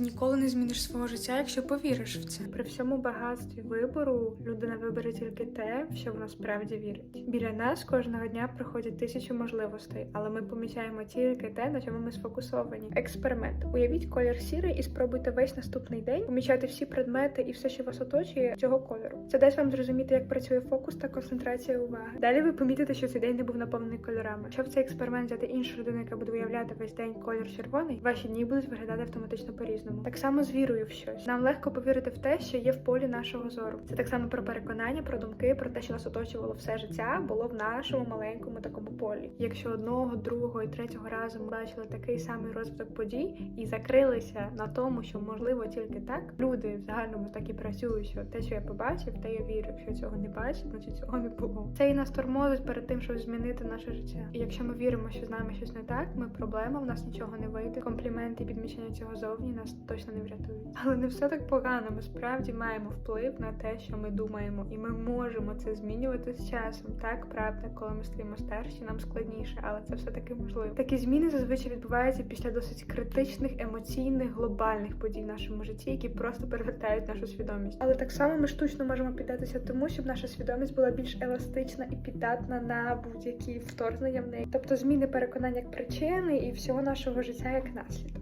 ніколи не зміниш свого життя, якщо повіриш в це. При всьому багатстві вибору людина вибере тільки те, в що вона справді вірить. Біля нас кожного дня проходять тисячі можливостей, але ми помічаємо тільки те, на чому ми сфокусовані. Експеримент. Уявіть колір сірий і спробуйте весь наступний день помічати всі предмети і все, що вас оточує, цього кольору. Це дасть вам зрозуміти, як працює фокус та концентрація уваги. Далі ви помітите, що цей день не був наповнений кольорами. В цей експеримент взяти іншу людину, яка буде уявляти весь день колір червоний, ваші дні будуть виглядати автоматично по-різному. Так само з вірою в щось. Нам легко повірити в те, що є в полі нашого зору. Це так само про переконання, про думки, про те, що нас оточувало все життя, було в нашому маленькому такому полі. Якщо одного, другого і третього разу ми бачили такий самий розвиток подій і закрилися на тому, що можливо тільки так, люди в загальному так і працюють, що те, що я побачив, те я вірю. Якщо цього не бачив, значить цього не було. Це і нас тормозить перед тим, щоб змінити наше життя. І якщо ми віримо, що з нами щось не так, ми проблема, в нас нічого не вийде. Компліменти і підмічення цього зовні нас точно не врятують. Але не все так погано. Ми справді маємо вплив на те, що ми думаємо, і ми можемо це змінювати з часом. Так, правда, коли ми стаємо старші, нам складніше, але це все таки можливо. Такі зміни зазвичай відбуваються після досить критичних, емоційних, глобальних подій в нашому житті, які просто перевертають нашу свідомість. Але так само ми штучно можемо піддатися тому, щоб наша свідомість була більш еластична і піддатна на будь-які вторгнення в неї. Тобто зміни переконань як причини і всього нашого життя як наслідок.